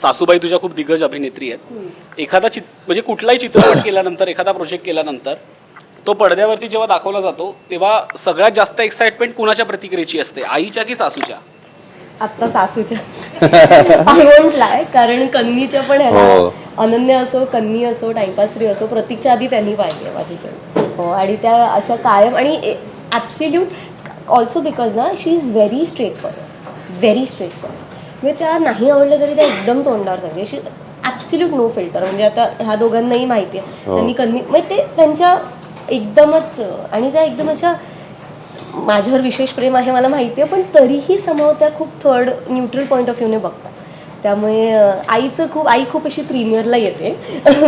सासूबाई तुझ्या खूप दिग्गज अभिनेत्री आहेत. एखादा चित म्हणजे कुठलाही चित्रपट केल्यानंतर एखादा प्रोजेक्ट केल्यानंतर तो पडद्यावरती जेव्हा दाखवला जातो तेव्हा सगळ्यात जास्त एक्साइटमेंट कुणाच्या प्रतिक्रियेची असते? आईच्या की सासूच्या? आत्ता सासूच्या. कारण कन्नीच्या पण हो. ह्याला अनन्य असो कन्नी असो टाइमपासरी असो प्रतीकच्या आधी त्यांनी पाहिजे माझी film. हो आणि त्या अशा कायम आणि ॲब्सिल्यूट ऑल्सो बिकॉज ना she is very straightforward very straightforward म्हणजे त्या नाही आवडल्या तरी त्या एकदम तोंडावर सांगते शी ॲब्सिल्यूट नो फिल्टर म्हणजे आता ह्या दोघांनाही माहिती आहे. हो. त्यांनी कन्नी म्हणजे ते त्यांच्या एकदमच आणि त्या एकदम अशा माझ्यावर विशेष प्रेम आहे मला माहिती आहे पण तरीही समोर त्या खूप थर्ड न्यूट्रल पॉईंट ऑफ व्ह्यूने बघतात. त्यामुळे आईचं खूप आई खूप अशी प्रीमियरला येते.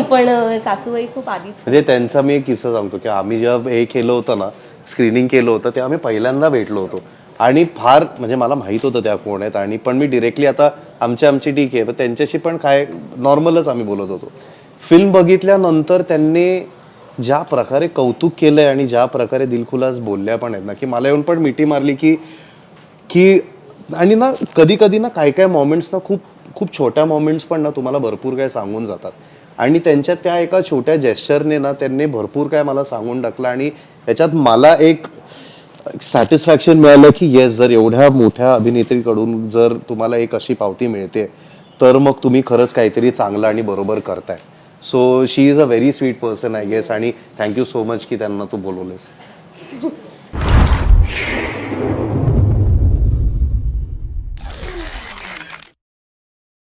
पण सासूबाई खूप आधीच. म्हणजे त्यांचा मी एक किस्सा सांगतो की आम्ही जेव्हा हे केलं होतं ना स्क्रीनिंग केलं होतं तेव्हा आम्ही पहिल्यांदा भेटलो होतो. आणि फार म्हणजे मला माहीत होतं त्या कोण आहेत आणि पण मी डिरेक्टली आता आमची आमची ठीक आहे. पण त्यांच्याशी पण काय नॉर्मलच आम्ही बोलत होतो. फिल्म बघितल्यानंतर त्यांनी ज्या प्रकारे कौतुक केलं आहे आणि ज्या प्रकारे दिलखुलास बोलल्या पण आहेत ना की मला येऊन पण मिठी मारली की की आणि ना कधी कधी ना काय काय मोमेंट्स ना खूप खूप छोट्या मोमेंट्स पण ना तुम्हाला भरपूर काय सांगून जातात. आणि त्यांच्या त्या एका छोट्या जेस्चरने ना त्यांनी भरपूर काय मला सांगून टाकलं आणि याच्यात मला एक सॅटिस्फॅक्शन मिळालं की येस जर एवढ्या मोठ्या अभिनेत्रीकडून जर तुम्हाला एक अशी पावती मिळते तर मग तुम्ही खरंच काहीतरी चांगलं आणि बरोबर करताय. So she is a very sweet person I guess आणि थँक्यू सो मच की त्यांना तू बोलवलेस